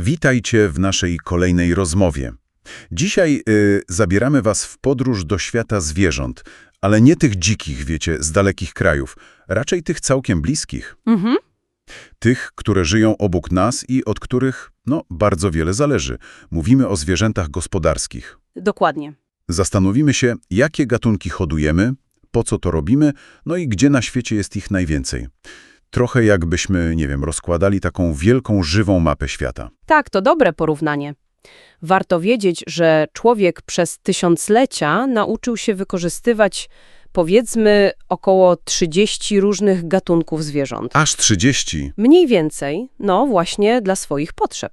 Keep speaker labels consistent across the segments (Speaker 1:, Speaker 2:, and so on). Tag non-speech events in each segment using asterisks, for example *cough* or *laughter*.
Speaker 1: Witajcie w naszej kolejnej rozmowie. Dzisiaj y, zabieramy Was w podróż do świata zwierząt, ale nie tych dzikich, wiecie, z dalekich krajów, raczej tych całkiem bliskich.
Speaker 2: Mhm.
Speaker 1: Tych, które żyją obok nas i od których, no, bardzo wiele zależy. Mówimy o zwierzętach gospodarskich.
Speaker 2: Dokładnie.
Speaker 1: Zastanowimy się, jakie gatunki hodujemy, po co to robimy, no i gdzie na świecie jest ich najwięcej. Trochę jakbyśmy, nie wiem, rozkładali taką wielką, żywą mapę świata.
Speaker 2: Tak, to dobre porównanie. Warto wiedzieć, że człowiek przez tysiąclecia nauczył się wykorzystywać, powiedzmy, około 30 różnych gatunków zwierząt.
Speaker 1: Aż 30.
Speaker 2: Mniej więcej, no właśnie dla swoich potrzeb.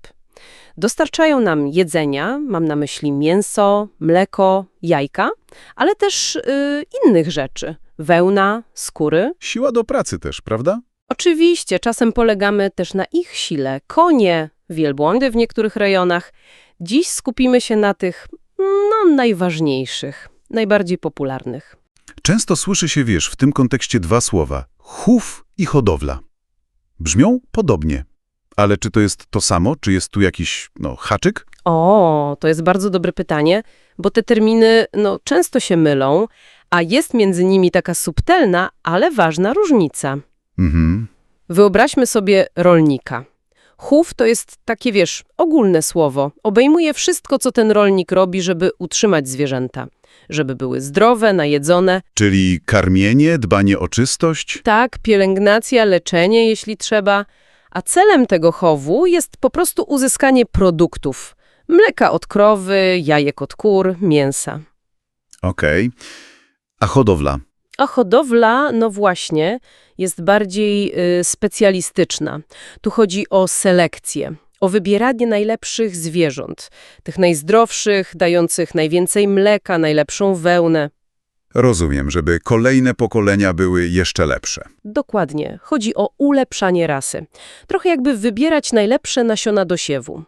Speaker 2: Dostarczają nam jedzenia, mam na myśli mięso, mleko, jajka, ale też y, innych rzeczy. Wełna, skóry.
Speaker 1: Siła do pracy też, prawda?
Speaker 2: Oczywiście, czasem polegamy też na ich sile. Konie, wielbłądy w niektórych rejonach. Dziś skupimy się na tych, no, najważniejszych, najbardziej popularnych.
Speaker 1: Często słyszy się, wiesz, w tym kontekście dwa słowa – chów i hodowla. Brzmią podobnie. Ale czy to jest to samo? Czy jest tu jakiś, no, haczyk?
Speaker 2: O, to jest bardzo dobre pytanie, bo te terminy, no, często się mylą, a jest między nimi taka subtelna, ale ważna różnica.
Speaker 1: Mhm.
Speaker 2: Wyobraźmy sobie rolnika. Chów to jest takie, wiesz, ogólne słowo. Obejmuje wszystko, co ten rolnik robi, żeby utrzymać zwierzęta. Żeby były zdrowe, najedzone.
Speaker 1: Czyli karmienie, dbanie o czystość?
Speaker 2: Tak, pielęgnacja, leczenie, jeśli trzeba. A celem tego chowu jest po prostu uzyskanie produktów. Mleka od krowy, jajek od kur, mięsa.
Speaker 1: Okej. A hodowla?
Speaker 2: A hodowla, no właśnie, jest bardziej y, specjalistyczna. Tu chodzi o selekcję, o wybieranie najlepszych zwierząt, tych najzdrowszych, dających najwięcej mleka, najlepszą wełnę.
Speaker 1: Rozumiem, żeby kolejne pokolenia były jeszcze lepsze.
Speaker 2: Dokładnie, chodzi o ulepszanie rasy. Trochę jakby wybierać najlepsze nasiona do siewu.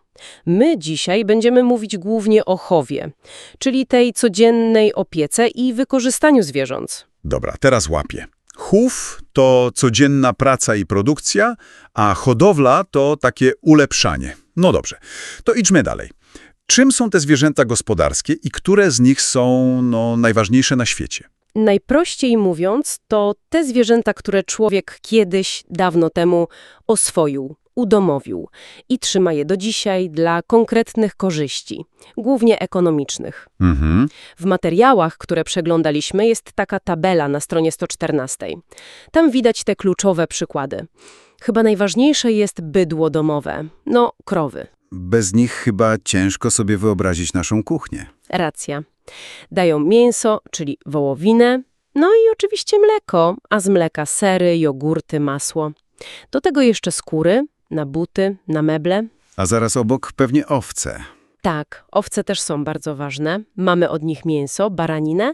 Speaker 2: My dzisiaj będziemy mówić głównie o chowie, czyli tej codziennej opiece i wykorzystaniu zwierząt.
Speaker 1: Dobra, teraz łapię. Chów to codzienna praca i produkcja, a hodowla to takie ulepszanie. No dobrze, to idźmy dalej. Czym są te zwierzęta gospodarskie i które z nich są no, najważniejsze na świecie?
Speaker 2: Najprościej mówiąc, to te zwierzęta, które człowiek kiedyś, dawno temu oswoił, udomowił i trzyma je do dzisiaj dla konkretnych korzyści, głównie ekonomicznych.
Speaker 1: Mhm.
Speaker 2: W materiałach, które przeglądaliśmy, jest taka tabela na stronie 114. Tam widać te kluczowe przykłady. Chyba najważniejsze jest bydło domowe, no krowy.
Speaker 3: Bez nich chyba ciężko sobie wyobrazić naszą kuchnię.
Speaker 2: Racja. Dają mięso, czyli wołowinę, no i oczywiście mleko, a z mleka sery, jogurty, masło. Do tego jeszcze skóry, na buty, na meble.
Speaker 3: A zaraz obok pewnie owce.
Speaker 2: Tak, owce też są bardzo ważne. Mamy od nich mięso, baraninę,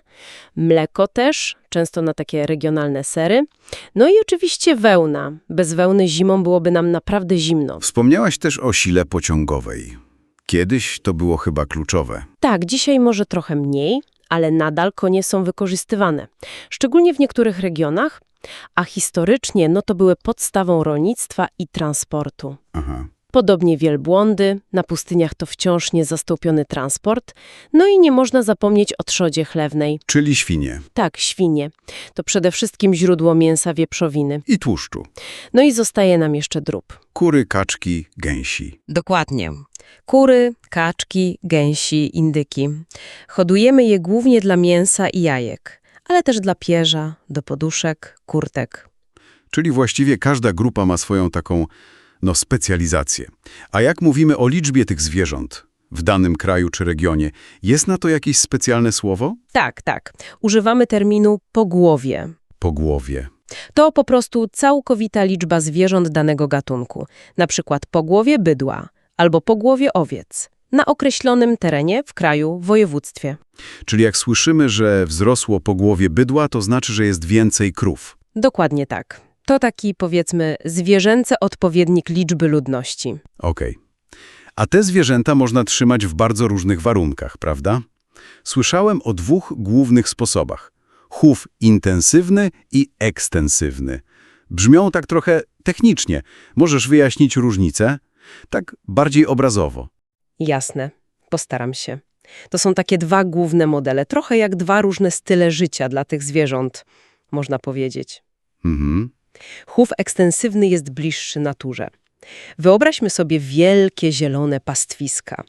Speaker 2: mleko też, często na takie regionalne sery. No i oczywiście wełna. Bez wełny zimą byłoby nam naprawdę zimno.
Speaker 3: Wspomniałaś też o sile pociągowej. Kiedyś to było chyba kluczowe.
Speaker 2: Tak, dzisiaj może trochę mniej, ale nadal konie są wykorzystywane. Szczególnie w niektórych regionach, a historycznie no to były podstawą rolnictwa i transportu.
Speaker 3: Aha.
Speaker 2: Podobnie wielbłądy, na pustyniach to wciąż niezastąpiony transport, no i nie można zapomnieć o trzodzie chlewnej.
Speaker 3: Czyli świnie.
Speaker 2: Tak, świnie. To przede wszystkim źródło mięsa wieprzowiny.
Speaker 3: I tłuszczu.
Speaker 2: No i zostaje nam jeszcze drób.
Speaker 3: Kury, kaczki, gęsi.
Speaker 4: Dokładnie.
Speaker 2: Kury, kaczki, gęsi, indyki. Hodujemy je głównie dla mięsa i jajek, ale też dla pierza, do poduszek, kurtek.
Speaker 3: Czyli właściwie każda grupa ma swoją taką, no, specjalizację. A jak mówimy o liczbie tych zwierząt w danym kraju czy regionie, jest na to jakieś specjalne słowo?
Speaker 2: Tak, tak. Używamy terminu pogłowie.
Speaker 3: Pogłowie.
Speaker 2: To po prostu całkowita liczba zwierząt danego gatunku, na przykład pogłowie bydła albo pogłowie owiec, na określonym terenie w kraju, województwie.
Speaker 3: Czyli jak słyszymy, że wzrosło pogłowie bydła, to znaczy, że jest więcej krów.
Speaker 2: Dokładnie tak. To taki, powiedzmy, zwierzęcy odpowiednik liczby ludności.
Speaker 3: Okej. A te zwierzęta można trzymać w bardzo różnych warunkach, prawda? Słyszałem o dwóch głównych sposobach. Chów intensywny i ekstensywny. Brzmią tak trochę technicznie. Możesz wyjaśnić różnicę? Tak bardziej obrazowo.
Speaker 2: Jasne, postaram się. To są takie dwa główne modele, trochę jak dwa różne style życia dla tych zwierząt, można powiedzieć.
Speaker 3: Mhm.
Speaker 2: Chów ekstensywny jest bliższy naturze. Wyobraźmy sobie wielkie zielone pastwiska.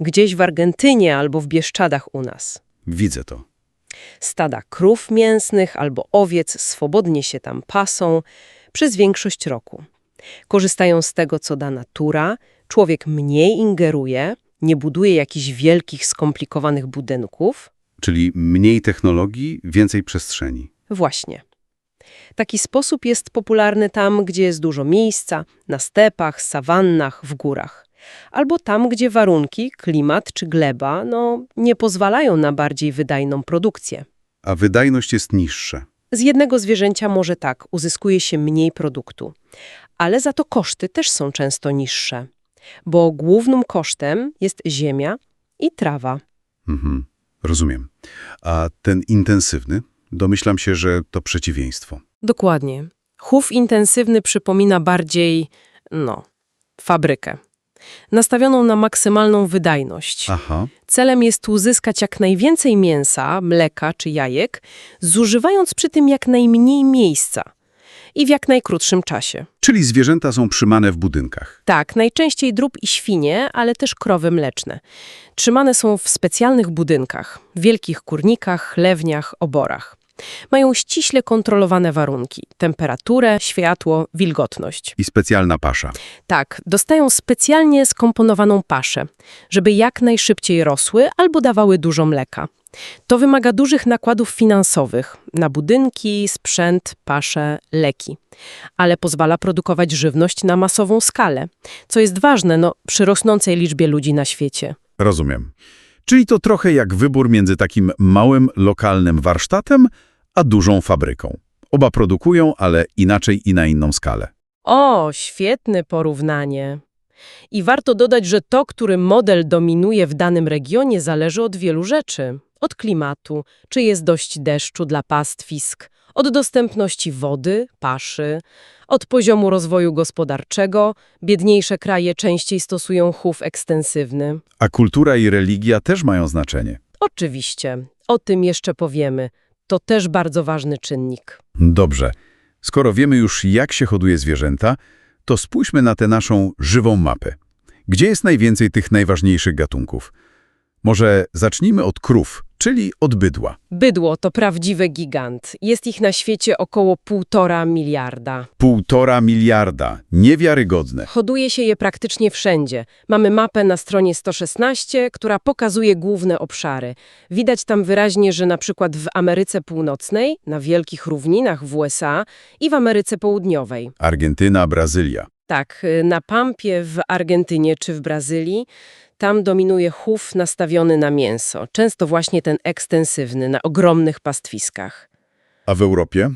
Speaker 2: Gdzieś w Argentynie albo w Bieszczadach u nas.
Speaker 3: Widzę to.
Speaker 2: Stada krów mięsnych albo owiec swobodnie się tam pasą przez większość roku. Korzystają z tego, co da natura, człowiek mniej ingeruje, nie buduje jakichś wielkich, skomplikowanych budynków.
Speaker 3: Czyli mniej technologii, więcej przestrzeni.
Speaker 2: Właśnie. Taki sposób jest popularny tam, gdzie jest dużo miejsca, na stepach, sawannach, w górach. Albo tam, gdzie warunki, klimat czy gleba no, nie pozwalają na bardziej wydajną produkcję.
Speaker 3: A wydajność jest niższa.
Speaker 2: Z jednego zwierzęcia może tak, uzyskuje się mniej produktu, ale za to koszty też są często niższe, bo głównym kosztem jest ziemia i trawa.
Speaker 3: Mhm. Rozumiem. A ten intensywny? Domyślam się, że to przeciwieństwo.
Speaker 2: Dokładnie. Chów intensywny przypomina bardziej, no, fabrykę. Nastawioną na maksymalną wydajność.
Speaker 3: Aha.
Speaker 2: Celem jest uzyskać jak najwięcej mięsa, mleka czy jajek, zużywając przy tym jak najmniej miejsca i w jak najkrótszym czasie.
Speaker 3: Czyli zwierzęta są trzymane w budynkach.
Speaker 2: Tak, najczęściej drób i świnie, ale też krowy mleczne. Trzymane są w specjalnych budynkach, wielkich kurnikach, chlewniach, oborach. Mają ściśle kontrolowane warunki, temperaturę, światło, wilgotność.
Speaker 3: I specjalna pasza.
Speaker 2: Tak, dostają specjalnie skomponowaną paszę, żeby jak najszybciej rosły albo dawały dużo mleka. To wymaga dużych nakładów finansowych na budynki, sprzęt, pasze, leki, ale pozwala produkować żywność na masową skalę, co jest ważne no, przy rosnącej liczbie ludzi na świecie.
Speaker 1: Rozumiem. Czyli to trochę jak wybór między takim małym, lokalnym warsztatem, a dużą fabryką. Oba produkują, ale inaczej i na inną skalę.
Speaker 2: O, świetne porównanie. I warto dodać, że to, który model dominuje w danym regionie, zależy od wielu rzeczy. Od klimatu, czy jest dość deszczu dla pastwisk, od dostępności wody, paszy, od poziomu rozwoju gospodarczego. Biedniejsze kraje częściej stosują chów ekstensywny.
Speaker 1: A kultura i religia też mają znaczenie.
Speaker 2: Oczywiście, o tym jeszcze powiemy. To też bardzo ważny czynnik.
Speaker 1: Dobrze. Skoro wiemy już, jak się hoduje zwierzęta, to spójrzmy na tę naszą żywą mapę. Gdzie jest najwięcej tych najważniejszych gatunków? Może zacznijmy od krów, czyli od bydła.
Speaker 2: Bydło to prawdziwy gigant. Jest ich na świecie około półtora miliarda.
Speaker 1: Półtora miliarda. Niewiarygodne.
Speaker 2: Hoduje się je praktycznie wszędzie. Mamy mapę na stronie 116, która pokazuje główne obszary. Widać tam wyraźnie, że na przykład w Ameryce Północnej, na wielkich równinach w USA i w Ameryce Południowej.
Speaker 1: Argentyna, Brazylia.
Speaker 2: Tak, y, na Pampie w Argentynie czy w Brazylii, tam dominuje chów nastawiony na mięso. Często właśnie ten ekstensywny, na ogromnych pastwiskach.
Speaker 1: A w Europie?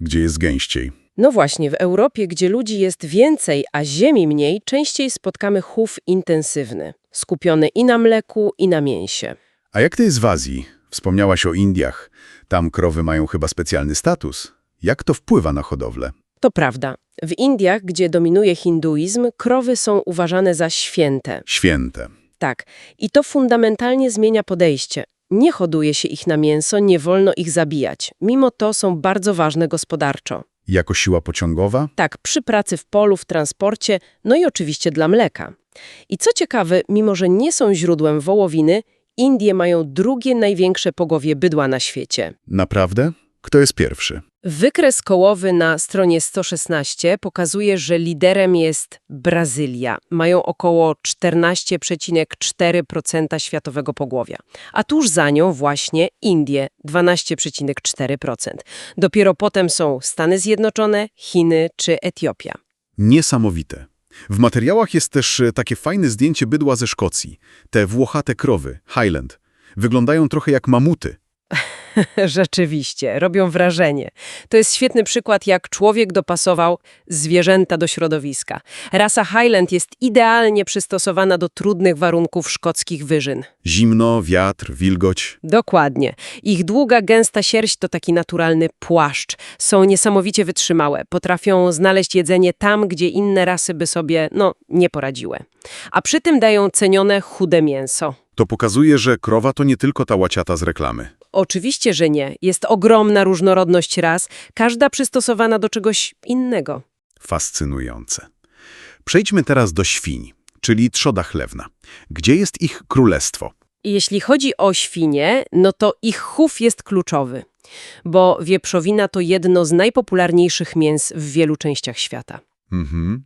Speaker 1: Gdzie jest gęściej?
Speaker 2: No właśnie, w Europie, gdzie ludzi jest więcej, a ziemi mniej, częściej spotkamy chów intensywny, skupiony i na mleku, i na mięsie.
Speaker 1: A jak to jest w Azji? Wspomniałaś o Indiach. Tam krowy mają chyba specjalny status. Jak to wpływa na hodowlę?
Speaker 2: To prawda. W Indiach, gdzie dominuje hinduizm, krowy są uważane za święte.
Speaker 1: Święte.
Speaker 2: Tak. I to fundamentalnie zmienia podejście. Nie hoduje się ich na mięso, nie wolno ich zabijać. Mimo to są bardzo ważne gospodarczo.
Speaker 1: Jako siła pociągowa?
Speaker 2: Tak, przy pracy w polu, w transporcie, no i oczywiście dla mleka. I co ciekawe, mimo że nie są źródłem wołowiny, Indie mają drugie największe pogowie bydła na świecie.
Speaker 1: Naprawdę? Kto jest pierwszy?
Speaker 2: Wykres kołowy na stronie 116 pokazuje, że liderem jest Brazylia. Mają około 14,4% światowego pogłowia. A tuż za nią właśnie Indie 12,4%. Dopiero potem są Stany Zjednoczone, Chiny czy Etiopia.
Speaker 3: Niesamowite. W materiałach jest też e, takie fajne zdjęcie bydła ze Szkocji. Te włochate krowy, Highland. Wyglądają trochę jak mamuty. *laughs*
Speaker 2: Rzeczywiście, robią wrażenie. To jest świetny przykład, jak człowiek dopasował zwierzęta do środowiska. Rasa Highland jest idealnie przystosowana do trudnych warunków szkockich wyżyn.
Speaker 3: Zimno, wiatr, wilgoć.
Speaker 2: Dokładnie. Ich długa, gęsta sierść to taki naturalny płaszcz. Są niesamowicie wytrzymałe. Potrafią znaleźć jedzenie tam, gdzie inne rasy by sobie, no, nie poradziły. A przy tym dają cenione, chude mięso.
Speaker 3: To pokazuje, że krowa to nie tylko ta łaciata z reklamy.
Speaker 2: Oczywiście, że nie. Jest ogromna różnorodność ras, każda przystosowana do czegoś innego.
Speaker 3: Fascynujące. Przejdźmy teraz do świń, czyli trzoda chlewna. Gdzie jest ich królestwo?
Speaker 2: Jeśli chodzi o świnie, no to ich chów jest kluczowy, bo wieprzowina to jedno z najpopularniejszych mięs w wielu częściach świata.
Speaker 3: Mhm.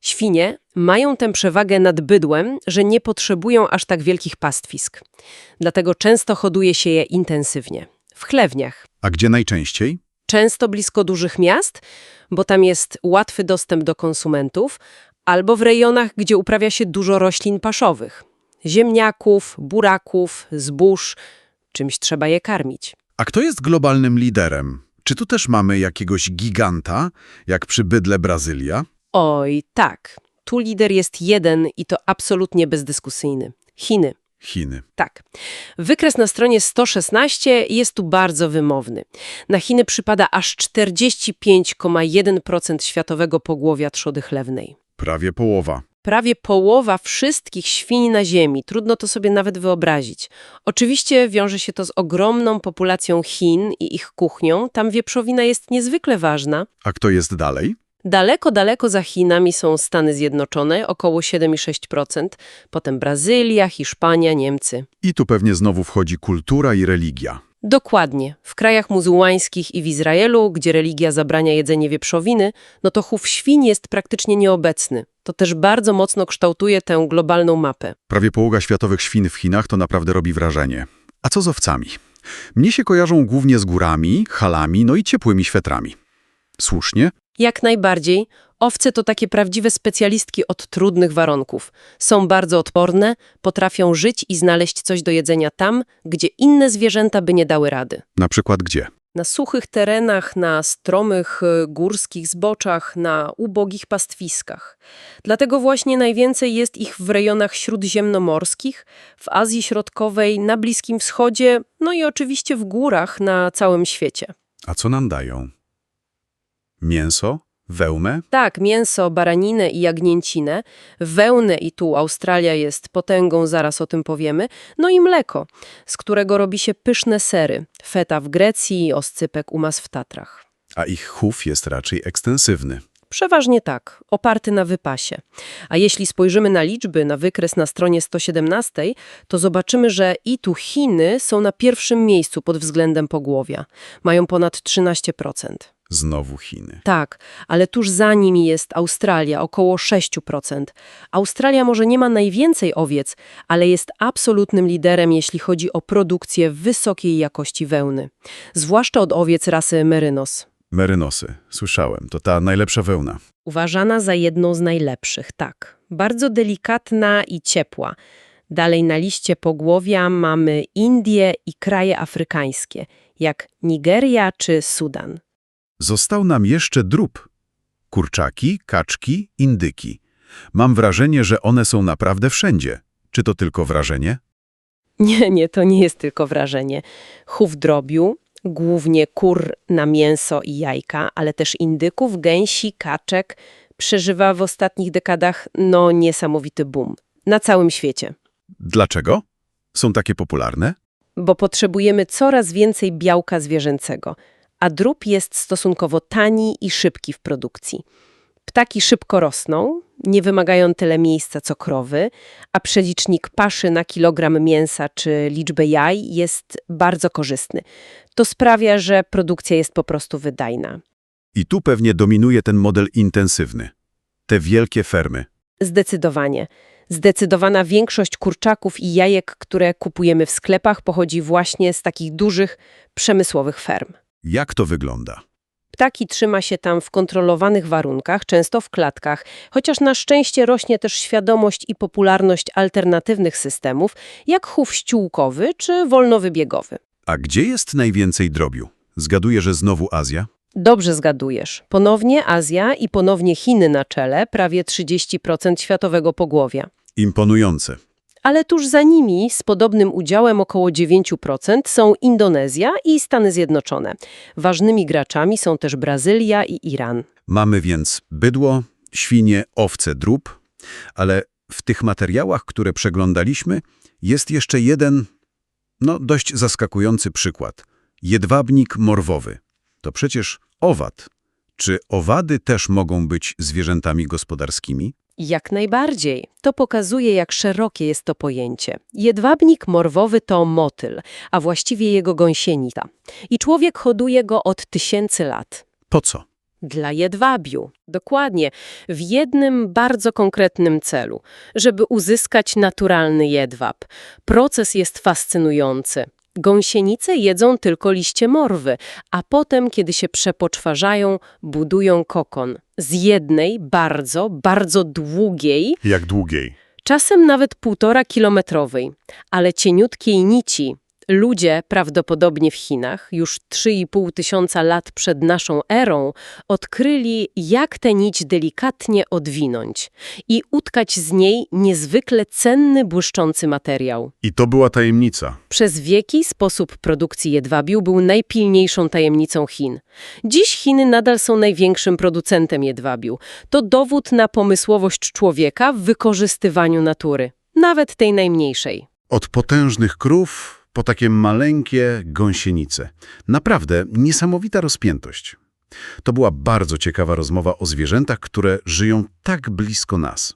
Speaker 2: Świnie mają tę przewagę nad bydłem, że nie potrzebują aż tak wielkich pastwisk. Dlatego często hoduje się je intensywnie. W chlewniach.
Speaker 3: A gdzie najczęściej?
Speaker 2: Często blisko dużych miast, bo tam jest łatwy dostęp do konsumentów, albo w rejonach, gdzie uprawia się dużo roślin paszowych. Ziemniaków, buraków, zbóż. Czymś trzeba je karmić.
Speaker 3: A kto jest globalnym liderem? Czy tu też mamy jakiegoś giganta, jak przy bydle Brazylia?
Speaker 2: Oj, tak. Tu lider jest jeden i to absolutnie bezdyskusyjny. Chiny.
Speaker 3: Chiny.
Speaker 2: Tak. Wykres na stronie 116 jest tu bardzo wymowny. Na Chiny przypada aż 45,1% światowego pogłowia trzody chlewnej.
Speaker 3: Prawie połowa.
Speaker 2: Prawie połowa wszystkich świń na Ziemi. Trudno to sobie nawet wyobrazić. Oczywiście wiąże się to z ogromną populacją Chin i ich kuchnią. Tam wieprzowina jest niezwykle ważna.
Speaker 3: A kto jest dalej?
Speaker 2: Daleko, daleko za Chinami są Stany Zjednoczone, około 7,6%, potem Brazylia, Hiszpania, Niemcy.
Speaker 3: I tu pewnie znowu wchodzi kultura i religia.
Speaker 2: Dokładnie. W krajach muzułmańskich i w Izraelu, gdzie religia zabrania jedzenie wieprzowiny, no to chów świń jest praktycznie nieobecny. To też bardzo mocno kształtuje tę globalną mapę.
Speaker 3: Prawie połowa światowych świn w Chinach to naprawdę robi wrażenie. A co z owcami? Mnie się kojarzą głównie z górami, halami, no i ciepłymi świetrami. Słusznie?
Speaker 2: Jak najbardziej, owce to takie prawdziwe specjalistki od trudnych warunków. Są bardzo odporne, potrafią żyć i znaleźć coś do jedzenia tam, gdzie inne zwierzęta by nie dały rady.
Speaker 3: Na przykład gdzie?
Speaker 2: Na suchych terenach, na stromych y, górskich zboczach, na ubogich pastwiskach. Dlatego właśnie najwięcej jest ich w rejonach śródziemnomorskich, w Azji Środkowej, na Bliskim Wschodzie, no i oczywiście w górach na całym świecie.
Speaker 3: A co nam dają? Mięso? Wełmę?
Speaker 2: Tak, mięso, baraninę i jagnięcinę, wełnę i tu Australia jest potęgą, zaraz o tym powiemy, no i mleko, z którego robi się pyszne sery, feta w Grecji, oscypek u mas w Tatrach.
Speaker 3: A ich chów jest raczej ekstensywny.
Speaker 2: Przeważnie tak, oparty na wypasie. A jeśli spojrzymy na liczby, na wykres na stronie 117, to zobaczymy, że i tu Chiny są na pierwszym miejscu pod względem pogłowia. Mają ponad 13%.
Speaker 3: Znowu Chiny.
Speaker 2: Tak, ale tuż za nimi jest Australia, około 6%. Australia może nie ma najwięcej owiec, ale jest absolutnym liderem, jeśli chodzi o produkcję wysokiej jakości wełny. Zwłaszcza od owiec rasy Merynos.
Speaker 3: Merynosy. Słyszałem. To ta najlepsza wełna.
Speaker 2: Uważana za jedną z najlepszych, tak. Bardzo delikatna i ciepła. Dalej na liście pogłowia mamy Indie i kraje afrykańskie, jak Nigeria czy Sudan.
Speaker 3: Został nam jeszcze drób. Kurczaki, kaczki, indyki. Mam wrażenie, że one są naprawdę wszędzie. Czy to tylko wrażenie?
Speaker 2: Nie, nie, to nie jest tylko wrażenie. Chów drobiu, głównie kur na mięso i jajka, ale też indyków, gęsi, kaczek, przeżywa w ostatnich dekadach no niesamowity boom. Na całym świecie.
Speaker 3: Dlaczego? Są takie popularne?
Speaker 2: Bo potrzebujemy coraz więcej białka zwierzęcego, a drób jest stosunkowo tani i szybki w produkcji. Ptaki szybko rosną, nie wymagają tyle miejsca co krowy, a przelicznik paszy na kilogram mięsa czy liczbę jaj jest bardzo korzystny. To sprawia, że produkcja jest po prostu wydajna.
Speaker 3: I tu pewnie dominuje ten model intensywny. Te wielkie fermy.
Speaker 2: Zdecydowanie. Zdecydowana większość kurczaków i jajek, które kupujemy w sklepach, pochodzi właśnie z takich dużych, przemysłowych ferm.
Speaker 3: Jak to wygląda?
Speaker 2: Ptaki trzyma się tam w kontrolowanych warunkach, często w klatkach, chociaż na szczęście rośnie też świadomość i popularność alternatywnych systemów, jak chów ściółkowy czy wolnowybiegowy.
Speaker 3: A gdzie jest najwięcej drobiu? Zgaduję, że znowu Azja?
Speaker 2: Dobrze zgadujesz. Ponownie Azja i ponownie Chiny na czele, prawie 30% światowego pogłowia.
Speaker 3: Imponujące.
Speaker 2: Ale tuż za nimi, z podobnym udziałem około 9%, są Indonezja i Stany Zjednoczone. Ważnymi graczami są też Brazylia i Iran.
Speaker 3: Mamy więc bydło, świnie, owce, drób, ale w tych materiałach, które przeglądaliśmy, jest jeszcze jeden, no dość zaskakujący przykład. Jedwabnik morwowy. To przecież owad. Czy owady też mogą być zwierzętami gospodarskimi?
Speaker 2: Jak najbardziej. To pokazuje, jak szerokie jest to pojęcie. Jedwabnik morwowy to motyl, a właściwie jego gąsienica. I człowiek hoduje go od tysięcy lat.
Speaker 3: Po co?
Speaker 2: Dla jedwabiu. Dokładnie. W jednym bardzo konkretnym celu. Żeby uzyskać naturalny jedwab. Proces jest fascynujący. Gąsienice jedzą tylko liście morwy, a potem, kiedy się przepoczwarzają, budują kokon. Z jednej, bardzo, bardzo długiej,
Speaker 3: Jak długiej?
Speaker 2: czasem nawet półtora kilometrowej, ale cieniutkiej nici. Ludzie, prawdopodobnie w Chinach, już 3,5 tysiąca lat przed naszą erą, odkryli, jak tę nić delikatnie odwinąć i utkać z niej niezwykle cenny, błyszczący materiał.
Speaker 3: I to była tajemnica.
Speaker 2: Przez wieki sposób produkcji jedwabiu był najpilniejszą tajemnicą Chin. Dziś Chiny nadal są największym producentem jedwabiu. To dowód na pomysłowość człowieka w wykorzystywaniu natury, nawet tej najmniejszej.
Speaker 3: Od potężnych krów po takie maleńkie gąsienice. Naprawdę niesamowita rozpiętość. To była bardzo ciekawa rozmowa o zwierzętach, które żyją tak blisko nas.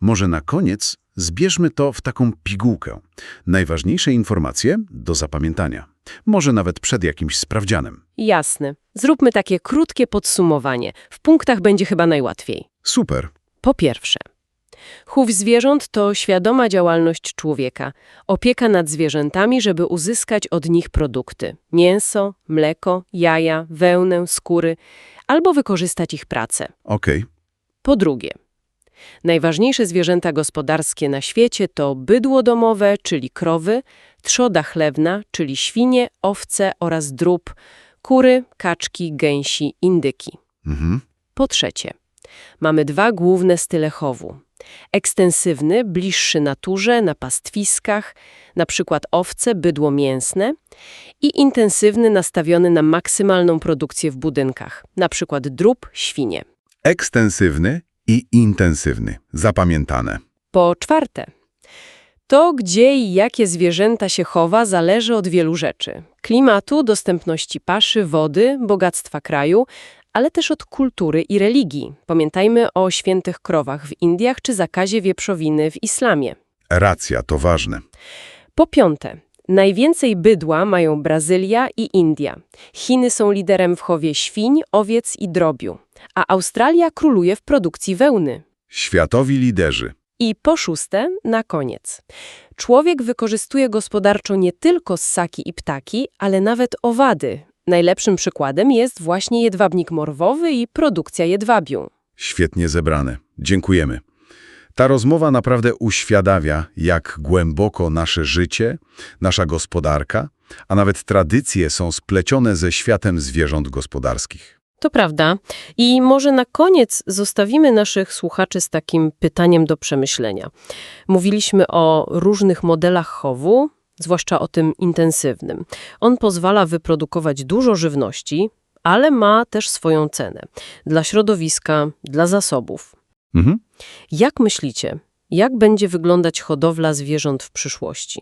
Speaker 3: Może na koniec zbierzmy to w taką pigułkę. Najważniejsze informacje do zapamiętania. Może nawet przed jakimś sprawdzianem.
Speaker 2: Jasne. Zróbmy takie krótkie podsumowanie. W punktach będzie chyba najłatwiej.
Speaker 3: Super.
Speaker 2: Po pierwsze, chów zwierząt to świadoma działalność człowieka, opieka nad zwierzętami, żeby uzyskać od nich produkty mięso, mleko, jaja, wełnę, skóry albo wykorzystać ich pracę.
Speaker 3: Okej.
Speaker 2: Po drugie, najważniejsze zwierzęta gospodarskie na świecie to bydło domowe, czyli krowy, trzoda chlewna, czyli świnie, owce oraz drób, kury, kaczki, gęsi, indyki.
Speaker 3: Mhm.
Speaker 2: Po trzecie, mamy dwa główne style chowu. Ekstensywny, bliższy naturze, na pastwiskach, na przykład owce, bydło mięsne i intensywny, nastawiony na maksymalną produkcję w budynkach, na przykład drób, świnie.
Speaker 3: Ekstensywny i intensywny. Zapamiętane.
Speaker 2: Po czwarte, to gdzie i jakie zwierzęta się chowa zależy od wielu rzeczy. Klimatu, dostępności paszy, wody, bogactwa kraju, ale też od kultury i religii. Pamiętajmy o świętych krowach w Indiach czy zakazie wieprzowiny w islamie.
Speaker 3: Racja, to ważne.
Speaker 2: Po piąte, najwięcej bydła mają Brazylia i India. Chiny są liderem w chowie świń, owiec i drobiu, a Australia króluje w produkcji wełny.
Speaker 3: Światowi liderzy.
Speaker 2: I po szóste, na koniec. Człowiek wykorzystuje gospodarczo nie tylko ssaki i ptaki, ale nawet owady. Najlepszym przykładem jest właśnie jedwabnik morwowy i produkcja jedwabiu.
Speaker 3: Świetnie zebrane. Dziękujemy. Ta rozmowa naprawdę uświadamia, jak głęboko nasze życie, nasza gospodarka, a nawet tradycje są splecione ze światem zwierząt gospodarskich.
Speaker 2: To prawda. I może na koniec zostawimy naszych słuchaczy z takim pytaniem do przemyślenia. Mówiliśmy o różnych modelach chowu, zwłaszcza o tym intensywnym. On pozwala wyprodukować dużo żywności, ale ma też swoją cenę dla środowiska, dla zasobów.
Speaker 3: Mhm.
Speaker 2: Jak myślicie, jak będzie wyglądać hodowla zwierząt w przyszłości?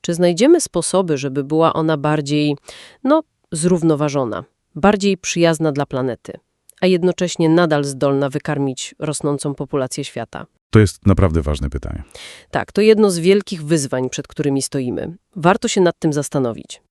Speaker 2: Czy znajdziemy sposoby, żeby była ona bardziej, no, zrównoważona, bardziej przyjazna dla planety, a jednocześnie nadal zdolna wykarmić rosnącą populację świata?
Speaker 3: To jest naprawdę ważne pytanie.
Speaker 2: Tak, to jedno z wielkich wyzwań, przed którymi stoimy. Warto się nad tym zastanowić.